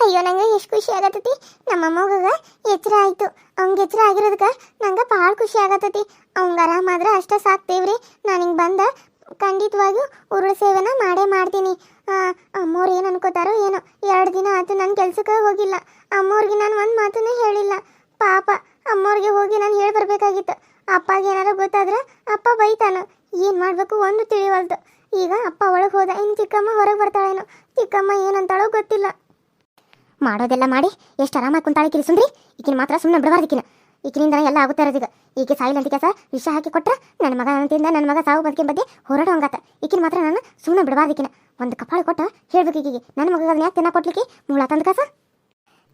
ಅಯ್ಯೋ, ನಂಗೆ ಎಷ್ಟು ಖುಷಿ ಆಗತ್ತತಿ. ನಮ್ಮ ಮಗಗ ಎಚ್ಚರ ಆಯ್ತು. ಅವ್ನಿಗೆ ಎಚ್ಚರ ಆಗಿರೋದಕ್ಕೆ ನಂಗೆ ಭಾಳ ಖುಷಿ ಆಗತ್ತತಿ. ಅವ್ನಿಗೆ ಆರಾಮಾದ್ರೆ ಅಷ್ಟೇ ಸಾಕ್ತೇವ್ರಿ ನಾನು ಹಿಂಗೆ ಬಂದ ಖಂಡಿತವಾಗಿಯೂ ಉರುಳು ಸೇವೆನ ಮಾಡೇ ಮಾಡ್ತೀನಿ. ಅಮ್ಮೋರು ಏನು ಅನ್ಕೋತಾರೋ ಏನೋ. ಎರಡು ದಿನ ಆಯ್ತು ನನ್ನ ಕೆಲ್ಸಕ್ಕೆ ಹೋಗಿಲ್ಲ. ಅಮ್ಮೋರ್ಗೆ ನಾನು ಒಂದು ಮಾತನ್ನೇ ಹೇಳಿಲ್ಲ ಪಾಪ ಅಮ್ಮೋರ್ಗೆ ಹೋಗಿ ನಾನು ಹೇಳಿ ಬರ್ಬೇಕಾಗಿತ್ತು ಅಪ್ಪಗೆ ಏನಾರು ಗೊತ್ತಾದ್ರೆ ಅಪ್ಪ ಬೈತಾನ ಏನು ಮಾಡಬೇಕು ಒಂದು ತಿಳಿವಲ್ದು ಈಗ ಅಪ್ಪ ಒಳಗೆ ಹೋದ ಇನ್ನು ಚಿಕ್ಕಮ್ಮ ಹೊರಗೆ ಬರ್ತಾಳೇನೋ ಚಿಕ್ಕಮ್ಮ ಏನಂತಾಳೋ ಗೊತ್ತಿಲ್ಲ ಮಾಡೋದೆಲ್ಲ ಮಾಡಿ ಎಷ್ಟು ಆರಾಮಾಗಿ ಕುಂತಾಳೆ ಕಿರಿಸುಂದ್ರಿ ಈಕಿನ ಮಾತ್ರ ಸುಮ್ಮನೆ ಬಿಡಬಾರ್ದು ಈಕಿನ ಈಕಿನಿಂದ ಎಲ್ಲ ಆಗುತ್ತಾ ಇರೋದೀಗ ಈಕೆ ಸಾಯಿಲ್ ಅಂತ ವಿಷ ಹಾಕಿ ಕೊಟ್ಟರೆ ನನ್ನ ಮಗ ಅಂತಿಂದ ನನ್ನ ಮಗ ಸಾವು ಬದುಕಿನ ಬಗ್ಗೆ ಹೋರಾಡೋ ಹಂಗಾತ. ಈಕಿನ ಮಾತ್ರ ನಾನು ಸುಮ್ಮನೆ ಬಿಡಬಾರ್ದು ಈಕಿನ ಒಂದು ಕಪಾಳು ಕೊಟ್ಟ ಹೇಳ್ಬೇಕು ಈಕಿಗೆ. ನನ್ನ ಮಗ ಅದನ್ನ ಯಾಕೆ ತಿನ್ನ ಕೊಡ್ಲಿಕ್ಕೆ ಮೂಳ ತಂದು ಕಸ?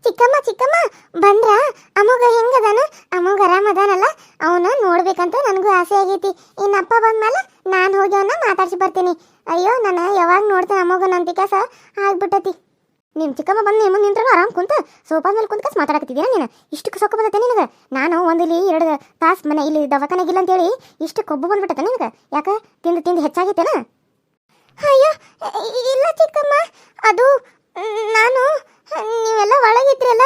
ಚಿಕ್ಕಮ್ಮ ಚಿಕ್ಕಮ್ಮ, ಬಂದ್ರ? ಅಮ್ಮಗ ಹೆಂಗದಾನ? ಅಮ್ಮಗ ಆರಾಮದಾನಲ್ಲ ಅವನ ನೋಡ್ಬೇಕಂತ ನನಗೂ ಆಸೆ ಆಗೈತಿ. ಇನ್ನಪ್ಪ ಬಂದ್ಮೇಲೆ ನಾನು ಹೋಗಿ ಅವನ್ನ ಮಾತಾಡ್ಸಿ ಬರ್ತೀನಿ. ಅಯ್ಯೋ, ನಾನು ಯಾವಾಗ ನೋಡ್ತೇನೆ ಅಮ್ಮಗ ಕೆಲಸ? ಆಗ್ಬಿಟ್ಟತಿ. ನಿಮ್ಮ ಚಿಕ್ಕಮ್ಮ ಬಂದು ನಿಮ್ಮ ನಿಂತ್ರ ಆರಾಮ್ ಕುಂತ ಸೋಫಾ ಮೇಲೆ ಕುಂತ ಮಾತಾಡಕತ್ತಿದ್ದೀರಾ ನೀನು? ಇಷ್ಟು ಸೊಕ್ಕ ಬಂದತೆ ನಿನಗೆ? ನಾನು ಒಂದು ಇಲ್ಲಿ ಎರಡು ತಾಸು ಮನೆ ಇಲ್ಲಿ ದವಾಖಾನೆಗಿಲ್ಲ ಅಂತೇಳಿ ಇಷ್ಟು ಕೊಬ್ಬು ಬಂದ್ಬಿಟ್ಟತೆ ನಿನಗೆ? ಯಾಕೆ? ತಿಂದು ತಿಂದು ಹೆಚ್ಚಾಗಿತ್ತೇನ ಅಯ್ಯೋ ಇಲ್ಲ ಚಿಕ್ಕಮ್ಮ. ಅದು, ನಾನು, ನೀವೆಲ್ಲ ಒಳಗಿದ್ರಲ್ಲ,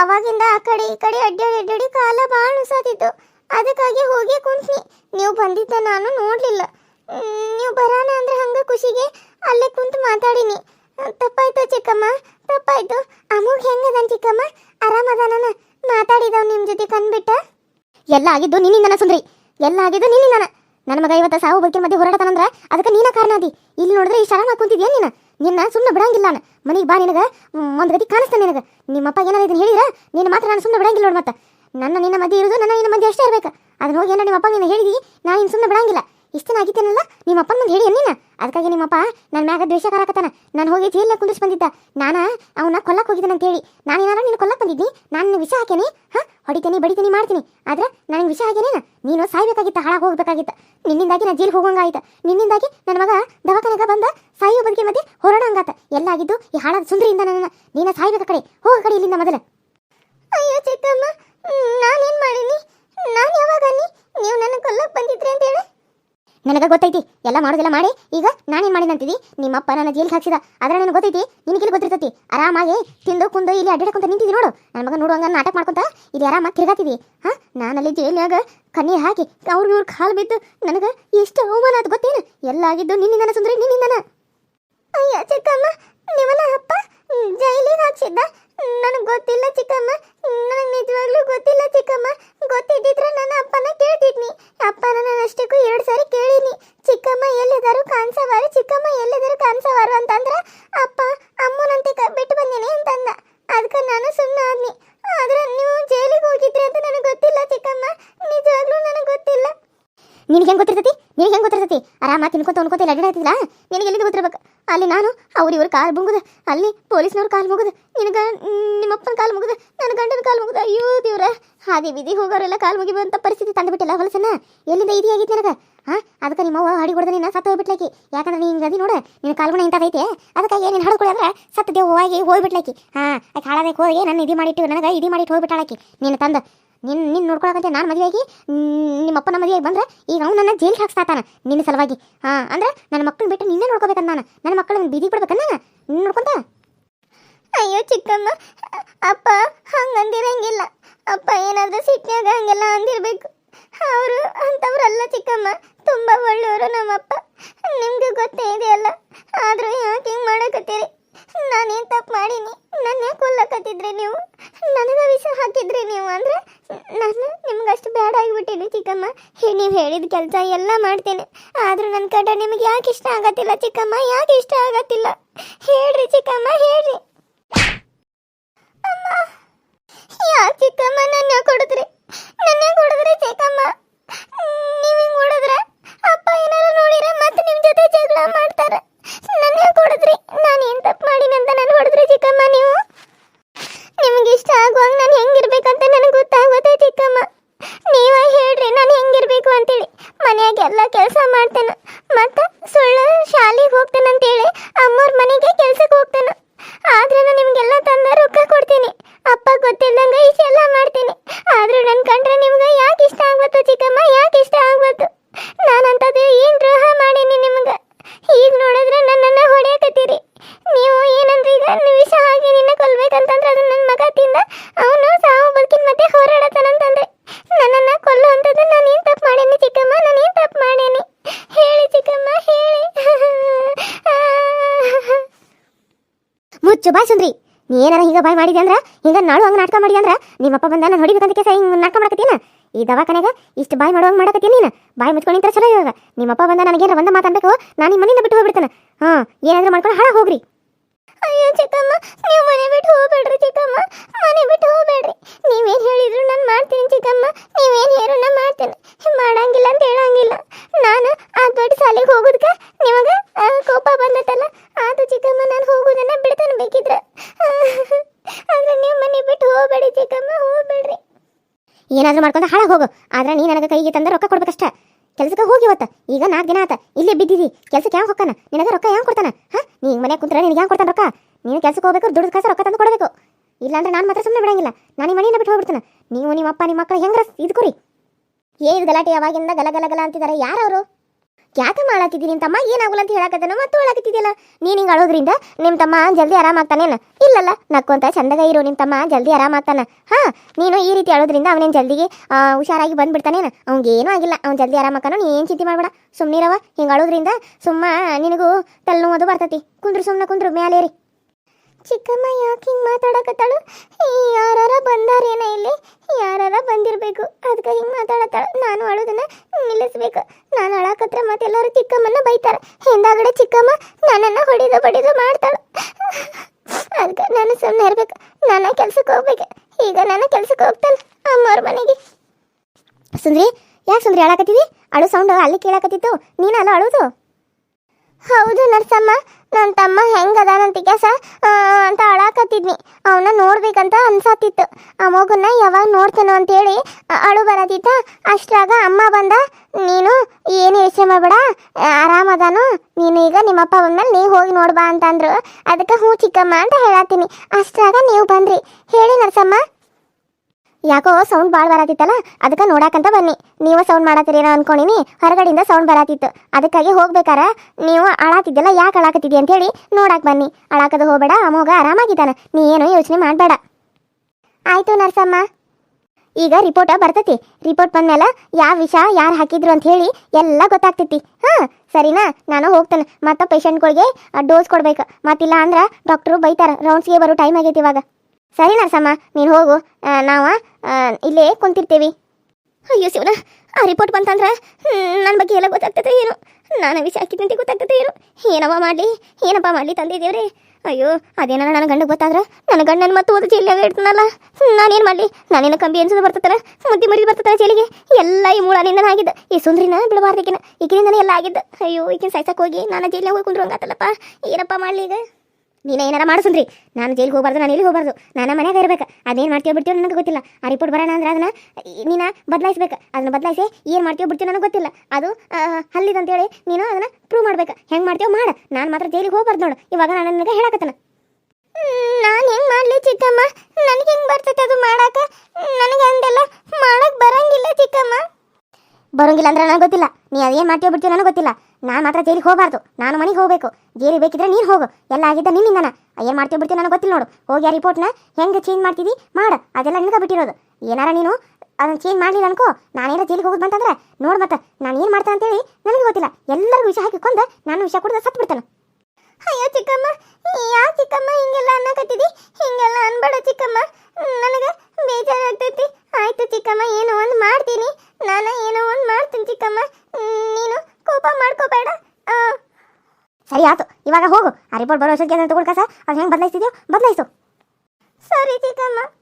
ಅವಾಗಿಂದ ಆ ಕಡೆ ಈ ಕಡೆ ಅಡ್ಡಾಡಿ ಅಡ್ಡಾಡಿ ಕಾಲ ಭಾಳ ಉಸಾದಿತ್ತು. ಅದಕ್ಕಾಗಿ ಹೋಗಿ ಕುಂತ್ನಿ. ನೀವು ಬಂದಿದ್ದ ನಾನು ನೋಡಲಿಲ್ಲ. ನೀವು ಬರಾನ ಅಂದ್ರೆ ಹಂಗೆ ಖುಷಿಗೆ ಅಲ್ಲೇ ಕುಂತು ಮಾತಾಡಿನಿ. ತಪ್ಪಾಯ್ತು ಚಿಕ್ಕಮ್ಮ, ತಪ್ಪಾಯ್ತು. ಅಮೂಗ್ ಹೆಂಗದನ್ ಚಿಕ್ಕಮ್ಮ? ಆರಾಮದಾನ ಮಾತಾಡಿದವ್ ನಿಮ್ಮ ಜೊತೆ ಕಂದ್ಬಿಟ್ಟ ಎಲ್ಲ ಆಗಿದ್ದು ನಿನ್ನಿಂದನ ಸುಂದ್ರಿ. ಎಲ್ಲ ಆಗಿದ್ದು ನಿನ್ನಿಂದನ. ನನ್ನ ಮಗ ಇವತ್ತ ಸಾವು ಬದುಕಿನ ಮಧ್ಯೆ ಹೋರಾಡತಾನಂದ್ರ ಅದಕ್ಕೆ ನೀನ ಕಾರಣ ಅದಿ. ಇಲ್ಲಿ ನೋಡಿದ್ರೆ ಈ ಶರಣ ಕುಂತಿದ್ಯಾ ನೀನು? ನಿನ್ನ ಸುಮ್ಮನೆ ಬಿಡಂಗಿಲ್ಲ ನಾನು. ಮನೆಗೆ ಬಾ ನಿನಗ. ಒಂದು ಗತಿ ಕಾಣಿಸ್ತಾನೆ ನಿನಗೆ. ನಿಮ್ಮಪ್ಪ ಏನಾದ್ರು ಇದನ್ನ ಹೇಳಿದ್ರ ನೀನು ಮಾತ್ರ ನಾನು ಸುಮ್ಮನೆ ಬಿಡಂಗಿಲ್ಲ ನೋಡು ಮತ್ತೆ. ನನ್ನ ನಿನ್ನ ಮಧ್ಯೆ ಇರೋದು ನನ್ನ ನಿನ್ನ ಮಧ್ಯೆ ಅಷ್ಟೇ ಇರಬೇಕು. ಅದನ್ನ ಹೋಗಿ ಏನೋ ನಿಮ್ಮಪ್ಪ ನೀನು ಹೇಳಿದಿ, ನಾನು ಇನ್ನು ಸುಮ್ಮನೆ ಬಿಡಂಗಿಲ್ಲ. ಇಷ್ಟನ ಆಗಿತ್ತೇನಲ್ಲ ನಿಮ್ಮ ಅಪ್ಪನ ಮುಂದೆ ಹೇಳಿ ಅನ್ನಿನ ಅದಕ್ಕಾಗಿ ನಿಮ್ಮಪ್ಪ ನನ್ನ ಮ್ಯಾಗ ದ್ವೇಷ ಕಾರಕತ್ತಾನ. ನಾನು ಹೋಗಿ ಜೈಲಿನ ಕುಂದಿಸ್ ಬಂದಿದ್ದ. ನಾನ ಅವನ್ನ ಕೊಲ್ಲಕ್ಕೆ ಹೋಗಿದ್ದಾನೆ ಅಂತೇಳಿ ನಾನು ಏನಾರ ನೀನು ಕೊಲ್ಲಕ್ಕೆ ಬಂದಿದ್ನಿ? ನಾನು ವಿಷ ಹಾಕೇನಿ ಹಾ? ಹೊಡಿತೇನೆ, ಬಡಿತೀನಿ, ಮಾಡ್ತೀನಿ. ಆದ್ರೆ ನನಗೆ ವಿಷ ಹಾಕೇನೇನ ನೀನು ಸಾಯ್ಬೇಕಾಗಿತ್ತ, ಹಾಳಾಗಿ ಹೋಗ್ಬೇಕಾಗಿತ್ತ. ನಿನ್ನಿಂದಾಗಿ ನಾನು ಜೀಲ್ ಹೋಗಂಗಾಯ್ತು ನಿನ್ನಿಂದಾಗಿ ನನ್ನ ಮಗ ದವಾಖಾನೆಗೆ ಬಂದ ಸಾಯೋ ಬದುಕಿ ಮಧ್ಯೆ ಹೊರಡಂಗಾತ. ಎಲ್ಲ ಆಗಿದ್ದು ಈ ಹಾಳಾದ ಸುಂದರಿಯಿಂದ ನನ್ನ ನೀನು ಸಾಯ್ಬೇಕ ಕಡೆ. ಹೋಗ ಕಡೆ ಇಲ್ಲಿಂದ ಮೊದಲೇ. ಅಯ್ಯೋ ಚಿಕ್ಕಮ್ಮ ನಾನೇನು ಮಾಡೀನಿ ನಾನು ಯಾವಾಗ ನೀವು ನನ್ನ ಕೊಲ್ಲಕ್ಕೆ ಬಂದಿದ್ರಿ ಅಂತ ಹೇಳಿ ನನಗೆ ಗೊತ್ತೈತಿ. ಎಲ್ಲ ಮಾಡೋದೆಲ್ಲ ಮಾಡಿ, ಈಗ ನಾನೇನು ಮಾಡಿದಂತಿದ್ದಿ ನಿಮ್ಮಪ್ಪ ನನ್ನ ಜೈಲಿಗೆ ಹಾಕ್ಸಿದ. ಆದ್ರೆ ನನಗೆ ಗೊತ್ತೈತಿ ನಿನಗಿಲ್ಲಿ ಗೊತ್ತಿರ್ತೈತಿ? ಆರಾಮಾಗಿ ತಿಂದು, ಕುಂದು, ಇಲ್ಲಿ ಅಡ್ಡಾಡ್ಕೊಂತ ನಿಂತಿದ್ದಿ ನೋಡು. ನನ್ನ ಮಗ ನೋಡುವಂಗ ನಾಟಕ ಮಾಡ್ಕೊಂತ, ಇಲ್ಲಿ ಆರಾಮಾಗಿ ತಿರ್ಗಾತಿದಿ. ಹಾ, ನಾನಲ್ಲಿ ಜೈಲಿನಾಗ ಕಣ್ಣೀರು ಹಾಕಿ ಅವ್ರಿಗೆ ಇವ್ರ ಕಾಲು ಬಿದ್ದು ನನಗೆ ಎಷ್ಟು ಅವಮಾನ ಅದು ಗೊತ್ತೇನು? ಎಲ್ಲ ಆಗಿದ್ದು ನಿನ್ನಿಂದನ ಸುಂದರಿ, ನಿನ್ನಿಂದನ. ಅಯ್ಯ, ಚಿಕ್ಕಮ್ಮ ನಿಮ್ಮನ ಅಪ್ಪ ಜೈಲಿಗೆ ಹಾಕ್ಸಿದ್ದ. ನನಗೆ ಗೊತ್ತಿಲ್ಲ ಚಿಕ್ಕಮ್ಮ. ನನಗೆ ನಿಜವಾಗ್ಲೂ ಗೊತ್ತಿಲ್ಲ ಚಿಕ್ಕಮ್ಮ. ಗೊತ್ತಿದ್ದಿದ್ರೆ ನನ್ನ ಅಪ್ಪನ ಕೇಳ್ತಿದ್ನಿ. ಅಪ್ಪನ ನಾನು ಅಷ್ಟಕ್ಕೂ ಎರಡು ಸಾರಿ ಕೇಳಿನಿ. ಚಿಕ್ಕಮ್ಮ ಎಲ್ಲಿದ್ದಾರು ಕಾಣಿಸವಾರು, ಚಿಕ್ಕಮ್ಮ ಎಲ್ಲಿದ್ದಾರು ಕಾಣಿಸವಾರು ಅಂತಂದ್ರೆ, ಅಪ್ಪ, ಅಮ್ಮನಂತೆ ಬಿಟ್ಟು ಬಂದಿನಿ ಅಂತಂದ. ಅದಕ್ಕೆ ನಾನು ಸುಮ್ಮನೆ ಆದ್ನಿ. ಆದ್ರೆ ನೀವು ಜೈಲಿಗೆ ಹೋಗಿದ್ರಿ ಅಂತ ನನಗೆ ಗೊತ್ತಿಲ್ಲ ಚಿಕ್ಕಮ್ಮ. ನಿಜವಾಗ್ಲೂ ನನಗೆ ಗೊತ್ತಿಲ್ಲ. ನಿನಗೆ ಹೆಂಗೆ ಗೊತ್ತಿರ್ತೈತಿ? ನಿನಗೆ ಹೆಂಗೆ ಗೊತ್ತಿರ್ತೈತಿ? ಆರಾಮ ತಿನ್ಕೊತ ಉಣ್ಕೊಂತ ಇಲ್ಲ ಅಡ್ಡಾಡ್ತಿಲ್ಲ ನಿನಗೆ ಎಲ್ಲಿಂದ ಗೊತ್ತಿರ್ಬೇಕು? ಅಲ್ಲಿ ನಾನು ಅವ್ರಿವ್ರ ಕಾಲು ಮುಗುದು, ಅಲ್ಲಿ ಪೊಲೀಸ್ನವ್ರ ಕಾಲು ಮುಗುದು, ನಿನಗ ನಿಮ್ಮಪ್ಪನ ಕಾಲು ಮುಗುದ, ನನ್ನ ಗಂಡನ ಕಾಲು ಮುಗುದ, ಅಯ್ಯೋ ದೇವ್ರ, ಹಾದಿ ವಿಧಿ ಹೋಗೋರೆಲ್ಲ ಕಾಲು ಮುಗಿಬಂತ ಪರಿಸ್ಥಿತಿ ತಂದುಬಿಟ್ಟಿಲ್ಲ ಹೊಲಸನ್ನ? ಎಲ್ಲಿಂದ ಇದಿ ಆಗಿತ್ತು ನನಗೆ? ಹಾ ಅದಕ್ಕೆ ನಿಮ್ಮವ್ವ ಹಾಡಿ ಹೊಡೆದ ನಿನ್ನ ಸತ್ತು ಹೋಗ್ಬಿಟ್ಲಾಕಿ. ಯಾಕಂದ್ರೆ ನೀನು ಗದಿ ನೋಡು, ನಿನ್ನ ಕಾಲ್ಗುಣ ಇಂಥದೈತೆ ಅದಕ್ಕಾಗಿ ನೀನು ಹಾಡ್ಕೊಳ್ಳಿ ಅಂದ್ರೆ ಸತ್ತು ದೇವ್ ಹೋಗಿ ಹೋಗ್ಬಿಟ್ಲಾಕಿ. ಹಾ ಆಕೆ ಹಾಳಾದಕ್ಕೆ ಹೋಗಿ ನನ್ನ ಇದು ಮಾಡಿಟ್ಟು, ನನಗೆ ಇದು ಮಾಡಿಟ್ಟು ಹೋಗ್ಬಿಟ್ಟಾಳಾಕಿ. ನೀನು ತಂದ ನಿನ್ನ ನಿನ್ನ ನೋಡ್ಕೊಳಕಂತೆ ನಾನು ಮದುವೆಯಾಗಿ ನಿಮ್ಮ ಅಪ್ಪನ ಮದುವೆಯಾಗಿ ಬಂದ್ರೆ ಈಗ ಅವ್ನು ನನ್ನ ಜೈಲಿಗೆ ಹಾಕ್ಸ್ತಾತಾನ ನಿನ್ನ ಸಲುವಾಗಿ. ಹಾಂ ಅಂದ್ರೆ ನನ್ನ ಮಕ್ಕಳನ್ನ ಬಿಟ್ಟು ನಿನ್ನೆ ನೋಡ್ಕೋಬೇಕಂತ ನಾನು. ನನ್ನ ಮಕ್ಕಳನ್ನ ಬೀದಿಗೆ ಬಿಡ್ಬೇಕನ್ನ ನಾನು. ನಿನ್ನ ನೋಡ್ಕೊಂತ? ಅಯ್ಯೋ ಚಿಕ್ಕಮ್ಮ, ಅಪ್ಪ, ಹಂಗಂದಿರಂಗಿಲ್ಲ. ಅಪ್ಪ ಏನಾದ್ರೂ ಸಿಟ್ನ್ಯಾಗ ಹಂಗೆಲ್ಲ ಅಂದಿರಬೇಕು. ಅವರು ಅಂಥವ್ರಲ್ಲ ಚಿಕ್ಕಮ್ಮ, ತುಂಬ ಒಳ್ಳೆಯವರು ನಮ್ಮಪ್ಪ. ನಿಮಗೆ ಗೊತ್ತೇ ಇದೆಯಲ್ಲ. ಆದರೂ ಯಾಕೆ ಹಿಂಗೆ ಮಾಡಕತ್ತೀರಿ? ನಾನೇನು ತಪ್ಪು ಮಾಡೀನಿ? ನನ್ನ ಯಾಕೆ ಕೊಲ್ಲಕತ್ತಿದ್ರಿ ನೀವು? ನನಗೆ ವಿಷ ಹಾಕಿದ್ರಿ ನೀವು ಅಂದ್ರೆ ನಾನು ನಿಮ್ಗೆ ಅಷ್ಟು ಬೇಡ ಆಗಿಬಿಟ್ಟಿನಿ ಚಿಕ್ಕಮ್ಮ. ಹೇ, ನೀವು ಹೇಳಿದ ಕೆಲಸ ಎಲ್ಲ ಮಾಡ್ತೀನಿ. ಆದರೂ ನನ್ನ ಕಡೆ ನಿಮಗೆ ಯಾಕೆ ಇಷ್ಟ ಆಗತ್ತಿಲ್ಲ ಚಿಕ್ಕಮ್ಮ? ಯಾಕೆ ಇಷ್ಟ ಆಗತ್ತಿಲ್ಲ? ಹೇಳ್ರಿ ಚಿಕ್ಕಮ್ಮ, ಹೇಳ್ರಿ. ಅಮ್ಮ, ಯಾಕೆ ಚಿಕ್ಕಮ್ಮ ನನ್ನ ಕೊಡಿದ್ರಿ ನನ್ನ ಕೊಡಿದ್ರಿ ಚಿಕ್ಕಮ್ಮ ನೀವು ಹಿಂಗೆ ಹೊಡೆದ್ರೆ ಅಪ್ಪ ಏನಾರು ನೋಡಿದ್ರೆ ಮತ್ತೆ ನಿಮ್ಮ ಜೊತೆ ಜಗಳ ಮಾಡ್ತಾರೆ ನನ್ನ ಕೊಡಿದ್ರಿ ನಾನು ಏನು ತಪ್ಪು ಮಾಡೀನಿ ಅಂತ ನಾನು ಹೊಡೆದ್ರಿ ಚಿಕ್ಕಮ್ಮ ನೀವು ನಿಮ್ಗೆ ಇಷ್ಟ ಆಗುವಾಗ ನಾನು ಹೆಂಗಿರ್ಬೇಕಂತ ನನಗೆ ಗೊತ್ತಾಗುತ್ತೆ ಚಿಕ್ಕಮ್ಮ ನೀವ ಹೇಳ್ರಿ ನಾನು ಹೆಂಗಿರ್ಬೇಕು ಅಂತೇಳಿ ಮನ್ಯಾಗ ಎಲ್ಲ ಕೆಲಸ ಮಾಡ್ತೇನೆ ಮತ್ತೆ ಸುಳ್ಳು ಶಾಲೆಗೆ ಹೋಗ್ತೇನೆ ಅಂತೇಳಿ ಅಮ್ಮವ್ರ ಮನೆಗೆ ಕೆಲ್ಸಕ್ಕೆ ಹೋಗ್ತೇನೆ ಆದ್ರೆ ನಾನು ನಿಮ್ಗೆಲ್ಲ ತಂದ ರೊಕ್ಕ ಕೊಡ್ತೀನಿ ಅಪ್ಪ ಗೊತ್ತಿಲ್ದಂಗ ಇಷ್ಟೆಲ್ಲ ಮಾಡ್ತೀನಿ ಆದ್ರೂ ನನ್ ಕಂಡ್ರೆ ನಿಮ್ಗೆ ಯಾಕೆ ಇಷ್ಟ ಆಗ್ಬತ್ತು ಚಿಕ್ಕಮ್ಮ ಯಾಕೆ ಇಷ್ಟ ಆಗ್ಬತ್ತು ನಾನಂತದ್ದು ಏನ್ ದ್ರೋಹ ಮಾಡೀನಿ ನಿಮ್ಗೆ ಈಗ ನೋಡಿದ್ರೆ ನನ್ನನ್ನ ಹೊಡೆಯಕತ್ತೀರಿ ನೀವು ಏನಂದ್ರೆ ಈಗ ವಿಷ ಹಾಕಿ ನಿನ್ನ ಕೊಲ್ಬೇಕಂತ ಮುಚ್ಚು ಬಾಯ್ ಸುಂದ್ರಿ. ನೀ ಏನಾರ ಹಿಂಗ ಬಾಯ್ ಮಾಡಿದೆ ಅಂದ್ರ, ಹಿಂಗ ನಾಳು ಹಂಗ ನಾಟಕ ಮಾಡಿ ಅಂದ್ರ, ನಿಮ್ಮಪ್ಪ ಬಂದ ನಾನು ಹೊಡಿಬೇಕಂತ ಕೇಸ ಹಿಂಗ ನಾಟಕ ಮಾಡಕತ್ತೀನ ಈ ದವಾಖಾನೆಗ ಇಷ್ಟು ಬಾಯ್ ಮಾಡುವಂಗ ಮಾಡಕತ್ತೀನಿ ನೀನು? ಬಾಯ್ ಮುಚ್ಕೊಂಡು ನಿಂತ್ರ ಚಲೋ ಇವಾಗ. ನಿಮ್ಮಪ್ಪ ಬಂದ ನನಗೇನ ಒಂದ ಮಾತಾಡ್ಬೇಕು ನಾನು ನಿಮ್ಮ ಮನೆಯಿಂದ ಬಿಟ್ಟು ಹೋಗ್ಬಿಡ್ತಾನೆ. ಹಾ, ಏನಾದ್ರೂ ಮಾಡ್ಕೊಂಡು ಹಾಳ ಹೋಗ್ರಿ. ಅಯ್ಯೋ ಚಿಕ್ಕಮ್ಮ, ನೀವು ಮನೆ ಬಿಟ್ಟು ಹೋಗ್ಬೇಡ್ರಿ ಚಿಕ್ಕಮ್ಮ ಮನೆ ಬಿಟ್ಟು ಹೋಗ್ಬೇಡ್ರಿ ನೀವೇನು ಹೇಳಿದ್ರು ನಾನು ಮಾಡ್ತೀನಿ ಚಿಕ್ಕಮ್ಮ ನೀವೇನು ಹೇಳು ನಾನು ಮಾಡ್ತೀನಿ ಮಾಡಂಗಿಲ್ಲ ಅಂತ ಹೇಳಂಗಿಲ್ಲ ನಾನು ಆ ದೊಡ್ಡ ಶಾಲೆಗೆ ಹೋಗೋದಕ್ಕೆ ನಿಮಗೆ ಕೋಪ ಬಂದತ್ತಲ್ಲ ಅದು ಚಿಕ್ಕಮ್ಮ ನಾನು ಹೋಗೋದನ್ನ ಬಿಡ್ತಾನೆ ಬೇಕಿದ್ರೆ ಆದ್ರೆ ನೀವು ಮನೆ ಬಿಟ್ಟು ಹೋಗ್ಬೇಡಿ ಚಿಕ್ಕಮ್ಮ ಹೋಗ್ಬೇಡ್ರಿ ಏನಾದ್ರೂ ಮಾಡ್ಕೊಂಡು ಹಾಳಾಗಿ ಹೋಗು. ಆದ್ರೆ ನೀ ನನಗೆ ಕೈಗೆ ತಂದ ರೊಕ್ಕ ಕೊಡ್ಬೇಕಷ್ಟ. ಕೆಲಸಕ್ಕೆ ಹೋಗಿ ಇವತ್ತು. ಈಗ ನಾಲ್ಕು ದಿನ ಆತ. ಇಲ್ಲೇ ಬಿದ್ದಿದಿ. ಕೆಲಸಕ್ಕೆ ಯಾವ ಹೊಕ್ಕನ? ನಿನಗೆ ರೊಕ್ಕ ಯಾವ ಕೊಡ್ತಾನ? ಹಾ? ನೀ ಮನೆ ಕುಂತ್ರ ನಿನಗೆ ಯಾವ ಕೊಡ್ತಾನ ರೊಕ್ಕ? ನೀನು ಕೆಲಸಕ್ಕೆ ಹೋಗ್ಬೇಕು, ದುಡ್ಡು ಕಾಸ ರೊಕ್ಕ ತಂದು ಕೊಡಬೇಕು. ಇಲ್ಲಾಂದ್ರೆ ನಾನು ಮಾತ್ರ ಸುಮ್ಮನೆ ಬಿಡಂಗಿಲ್ಲ. ನಾನು ನಿಮ್ಮ ಮನೆಯಿಂದ ಬಿಟ್ಟು ಹೋಗ್ಬಿಡ್ತಾನೆ. ನೀವು ನಿಮ್ಮ ಅಪ್ಪ, ನಿಮ್ಮ ಮಕ್ಕಳು ಹೆಂಗ್ರ? ಇದ್ಕೊರಿ. ಏನ್ ಗಲಾಟೆ ಯಾವಾಗಿಂದ ಗಲ ಗಲ ಗಲ ಅಂತಿದ್ದಾರೆ. ಯಾರವರು? ಯಾಕೆ ನಿಮ್ಮ ತಮ್ಮ? ಏನಾಗಲ್ಲ ಅಂತ ಹೇಳಕತ್ತನ ಮತ್ತೆ ಹೇಳಕತ್ತಿದ್ಯಲ್ಲ? ನೀನು ಹಿಂಗೆ ಅಳೋದ್ರಿಂದ ನಿಮ್ಮ ತಮ್ಮ ಜಲ್ದಿ ಆರಾಮಾಗ್ತಾನೇನ ಇಲ್ಲಲ್ಲ, ನಕ್ಕೊಂತ ಚಂದಗ ಇರೋ ನಿಮ್ಮ ತಮ್ಮ, ಜಲ್ದಿ ಆರಾಮಾಗ್ತಾನ ಹಾ, ನೀನು ಈ ರೀತಿ ಅಳೋದ್ರಿಂದ ಅವನೇನು ಜಲ್ದಿಗೆ ಹುಷಾರಾಗಿ ಬಂದ್ಬಿಡ್ತಾನೇನ? ಅವ್ನಿಗೇನೂ ಆಗಿಲ್ಲ, ಅವ್ನು ಜಲ್ದಿ ಆರಾಮಾಕನೋ ನೀ ಏನ್ ಚಿಂತೆ ಮಾಡ್ಬೇಡ. ಸುಮ್ಮನಿರವ ಹಿಂಗೆ ಅಳೋದ್ರಿಂದ ಸುಮ್ಮ ನಿನಗೂ ತಲೆನೋವು ಬರ್ತತಿ. ಕುಂದ್ರು ಸುಮ್ಮನೆ ಕುಂದ್ರು, ಮ್ಯಾಲೇರಿ. ಚಿಕ್ಕಮ್ಮ ಯಾಕೆ ಹಿಂಗೆ ಮಾತಾಡಕತ್ತಾಳು ಯಾರಾರ ಬಂದಾರೇನ ಇಲ್ಲಿ? ಯಾರಾರ ಬಂದಿರಬೇಕು. ಅದಕ್ಕೆ ಹಿಂಗೆ ಮಾತಾಡತ್ತಾಳು. ನಾನು ಅಳೋದನ್ನ ನಿಲ್ಲಿಸ್ಬೇಕು. ನಾನು ಅಳಕತ್ರ ಮತ್ತೆಲ್ಲರೂ ಚಿಕ್ಕಮ್ಮನ ಬೈತಾರೆ. ಹಿಂದಾಗಡೆ ಚಿಕ್ಕಮ್ಮ ನನ್ನನ್ನು ಹೊಡಿದು ಬಡಿದು ಮಾಡ್ತಾಳು. ಅದಕ್ಕೆ ನಾನು ಸುಮ್ಮನೆ ಇರಬೇಕು. ನಾನು ಕೆಲ್ಸಕ್ಕೆ ಹೋಗ್ಬೇಕು. ಈಗ ನಾನು ಕೆಲ್ಸಕ್ಕೆ ಹೋಗ್ತಾನೆ ಅಮ್ಮವ್ರ ಮನೆಗೆ. ಸುಂದ್ರಿ ಯಾಕೆ ಸುಂದ್ರಿ ಅಳಕತ್ತೀವಿ ಅಳು ಸೌಂಡ್ ಅಲ್ಲಿ ಕೇಳಕತ್ತಿತ್ತು. ನೀನು ಅಲ್ಲ ಅಳುದು? ಹೌದು ನರ್ಸಮ್ಮ ನನ್ನ ತಮ್ಮ ಹೆಂಗದಾನಂತ ಕೆಲಸ ಅಂತ ಅಳಾಕತ್ತಿದ್ನಿ. ಅವನ್ನ ನೋಡ್ಬೇಕಂತ ಅನ್ಸಾತಿತ್ತು. ಆ ಮಗುನ ಯಾವಾಗ ನೋಡ್ತೇನೋ ಅಂತೇಳಿ ಅಳು ಬರತಿತ್ತ ಅಷ್ಟ್ರಾಗ ಅಮ್ಮ ಬಂದ, ನೀನು ಏನು ಯೋಚನೆ ಮಾಡಬೇಡ, ಆರಾಮದಾನು, ನೀನು ಈಗ ನಿಮ್ಮಪ್ಪ ಬಂದ್ಮೇಲೆ ನೀವು ಹೋಗಿ ನೋಡ್ಬಾ ಅಂತಂದ್ರು. ಅದಕ್ಕೆ ಹ್ಞೂ ಚಿಕ್ಕಮ್ಮ ಅಂತ ಹೇಳತ್ತೀನಿ. ಅಷ್ಟ್ರಾಗ ನೀವು ಬಂದ್ರಿ. ಹೇಳಿ ನರ್ಸಮ್ಮ. ಯಾಕೋ ಸೌಂಡ್ ಭಾಳ ಬರತ್ತಿತ್ತಲ್ಲ ಅದಕ್ಕೆ ನೋಡಾಕಂತ ಬನ್ನಿ. ನೀವು ಸೌಂಡ್ ಮಾಡತ್ತೀರೇನೋ ಅನ್ಕೊಂಡಿನಿ. ಹೊರಗಡೆಯಿಂದ ಸೌಂಡ್ ಬರತ್ತಿತ್ತು ಅದಕ್ಕಾಗಿ ಹೋಗ್ಬೇಕಾರ? ನೀವು ಅಳಾತಿದ್ದಲ್ಲ ಯಾಕೆ ಅಳಾಕತ್ತಿದ್ದಿ ಅಂತೇಳಿ ನೋಡಾಕ್ ಬನ್ನಿ. ಅಳಾಕದು ಹೋಗ್ಬೇಡ ಅಮೋಗ ಆರಾಮಾಗಿದ್ದಾನ. ನೀ ಏನು ಯೋಚನೆ ಮಾಡಬೇಡ. ಆಯ್ತು ನರ್ಸಮ್ಮ. ಈಗ ರಿಪೋರ್ಟ್ ಬರ್ತೈತಿ. ರಿಪೋರ್ಟ್ ಬಂದ್ಮೇಲೆ ಯಾವ ವಿಷ ಯಾರು ಹಾಕಿದ್ರು ಅಂತ ಹೇಳಿ ಎಲ್ಲ ಗೊತ್ತಾಗ್ತೈತಿ. ಹಾ, ಸರಿನಾ? ನಾನು ಹೋಗ್ತೇನೆ. ಮತ್ತೆ ಪೇಷಂಟ್ಗಳಿಗೆ ಡೋಸ್ ಕೊಡ್ಬೇಕು. ಮತ್ತಿಲ್ಲ ಅಂದ್ರೆ ಡಾಕ್ಟ್ರು ಬೈತಾರ ರೌಂಡ್ಸ್ಗೆ ಬರೋ ಟೈಮ್ ಆಗೈತಿ ಇವಾಗ. ಸರಿ ನರಸಮ್ಮ, ನೀನು ಹೋಗು. ನಾವು ಇಲ್ಲೇ ಕುಂತಿರ್ತೀವಿ. ಅಯ್ಯೋ ಶಿವನ, ಆ ರಿಪೋರ್ಟ್ ಬಂತಂದ್ರೆ ನನ್ನ ಬಗ್ಗೆ ಎಲ್ಲ ಗೊತ್ತಾಗ್ತದೆ ಏನು? ನಾನು ವಿಷಯ ಹಾಕಿದ್ದಂತೆ ಗೊತ್ತಾಗ್ತದೆ ಏನು? ಏನವ ಮಾಡಲಿ? ಏನಪ್ಪ ಮಾಡಲಿ ತಂದೆ ದೇವ್ರೆ ಅಯ್ಯೋ ಅದೇನಾರ ನನ್ನ ಗಂಡಗೆ ಗೊತ್ತಾದ್ರೆ ನನ್ನ ಗಂಡನ ಮತ್ತೆ ಓದ ಜೈಲಿಯಾಗ ಇಡ್ತಾನಲ್ಲ? ನಾನೇನು ಮಾಡಲಿ? ನಾನೇನು ಕಂಬಿ ಅನ್ಸೋದು ಬರ್ತತಲ್ಲ, ಮುದ್ದೆ ಮುರಿದು ಬರ್ತತಲ್ಲ ಜೈಲಿಗೆ? ಎಲ್ಲ ಈ ಮೂಳ ನಿನ್ನ ಆಗಿದ್ದ ಈ ಸುಂದ್ರಿನ ಬಿಡಬಾರ್ದಿಕಿನ ಈಗಿನಿಂದನೇ ಎಲ್ಲ ಆಗಿದ್ದ. ಅಯ್ಯೋ ಈಗಿನ ಸಾಯ್ಸಕ್ಕೆ ಹೋಗಿ ನಾನು ಜೈಲಿಗೆ ಹೋಗಿ ಕುಂದ್ರು ಹಂಗಾತಲ್ಲಪ್ಪ ಏನಪ್ಪ ಮಾಡಲಿ ಈಗ? ನೀನು ಏನಾರ ಮಾಡಿಸ್ರಿ ನಾನು ಜೈಲಿಗೆ ಹೋಗ್ಬಾರ್ದು, ನಾನು ಎಲ್ಲಿ ಹೋಗ್ಬಾರ್ದು? ನಾನು ಮನ್ಯಾಗ ಇರ್ಬೇಕು. ಅದೇನು ಮಾಡ್ತೀವಿ ಬಿಡ್ತೀವಿ ನನಗೆ ಗೊತ್ತಿಲ್ಲ. ಆ ರಿಪೋರ್ಟ್ ಬರೋಣ ಅಂದ್ರೆ ಅದನ್ನ ನೀನು ಬದಲಾಯಿಸ್ಬೇಕು. ಅದನ್ನ ಬದಲಾಯಿಸಿ ಏನು ಮಾಡ್ತೀವಿ ಬಿಡ್ತೀವಿ ನನಗೆ ಗೊತ್ತಿಲ್ಲ. ಅದು ಹಲ್ಲಿದಂತೇಳಿ ನೀನು ಅದನ್ನ ಪ್ರೂವ್ ಮಾಡ್ಬೇಕು. ಹೆಂಗೆ ಮಾಡ್ತೀವಿ ಮಾಡು. ನಾನು ಮಾತ್ರ ಜೈಲಿಗೆ ಹೋಗ್ಬಾರ್ದು ನೋಡು. ಇವಾಗ ನಾನು ನನಗೆ ಹೇಳಕತ್ತನ. ನಾನು ಹೆಂಗ್ ಮಾಡಲಿ ಚಿಕ್ಕಮ್ಮ? ನನಗೆ ಹೆಂಗ್ ಬರ್ತೈತೆ ಅದು ಮಾಡಾಕ? ನನಗೆ ಅಂದೆಲ್ಲ ಮಾಡಕ್ಕೆ ಬರಂಗಿಲ್ಲ ಚಿಕ್ಕಮ್ಮ. ಬರೋಂಗಿಲ್ಲ ಅಂದ್ರೆ ನನಗೆ ಗೊತ್ತಿಲ್ಲ. ನೀ ಅದೇನು ಮಾಡ್ತೀವಿ ಬಿಡ್ತೀವಿ ನನಗೆ ಗೊತ್ತಿಲ್ಲ. ನಾನು ಮಾತ್ರ ಜೈಲಿಗೆ ಹೋಗಬಾರ್ದು. ನಾನು ಮನೆಗೆ ಹೋಗಬೇಕು. ಜೈಲಿಗೆ ಬೇಕಿದ್ರೆ ನೀನು ಹೋಗು. ಎಲ್ಲ ಆಗಿದ್ದ ನಿನ್ನಿಂದನ. ಏನು ಮಾಡ್ತೀವಿ ಬಿಡ್ತೀವಿ ನನಗೆ ಗೊತ್ತಿಲ್ಲ ನೋಡು. ಹೋಗಿ ಆ ರಿಪೋರ್ಟ್ನ ಹೆಂಗೆ ಚೇಂಜ್ ಮಾಡ್ತಿದ್ದಿ ಮಾಡು. ಅದೆಲ್ಲ ನಿನಗೆ ಬಿಟ್ಟಿರೋದು. ಏನಾರ ನೀನು ಅದನ್ನು ಚೇಂಜ್ ಮಾಡಲಿಲ್ಲ ಅನ್ಕೋ. ನಾನೇನೋ ಜೈಲಿಗೆ ಹೋಗೋದು ಬಂತಂದ್ರೆ ನೋಡು ಮತ್ತೆ. ನಾನು ಏನು ಮಾಡ್ತಾನೆ ಅಂತೇಳಿ ನನಗೆ ಗೊತ್ತಿಲ್ಲ. ಎಲ್ಲರಿಗೂ ವಿಷ ಹಾಕಿ ಕೊಂದ ನಾನು ವಿಷ ಕುಡ್ದು ಸತ್ತು ಬಿಡ್ತಾನೆ. ಅಯ್ಯೋ ಚಿಕ್ಕಮ್ಮ ಯಾ ಚಿಕ್ಕಮ್ಮ, ಹಿಂಗೆಲ್ಲ ಅನ್ನಕತ್ತಿದಿ? ಹಿಂಗೆಲ್ಲ ಅನ್ಬೇಡ ಚಿಕ್ಕಮ್ಮ ನನಗೆ ಬೇಜಾರಾಗ್ತೈತಿ ಆಯ್ತು ಚಿಕ್ಕಮ್ಮ ಏನೋ ಒಂದು ಮಾಡ್ತೀನಿ ನಾನು ಏನೋ ಒಂದು ಮಾಡ್ತೀನಿ ಚಿಕ್ಕಮ್ಮ ಹ್ಮ್, ನೀನು ಕೋಪ ಮಾಡ್ಕೋಬೇಡ ಆ, ಸರಿ ಇವಾಗ ಹೋಗು. ಆ ರಿಪೋರ್ಟ್ ಬರೋ ವರ್ಷಕ್ಕೆ ತಗೊಂಡು ಕಸ ಅದು ಹೆಂಗೆ ಬದಲಾಯಿಸ್ತಿದ್ಯೋ? ಬದಲಾಯಿಸು. ಸರಿ ಚಿಕ್ಕಮ್ಮ.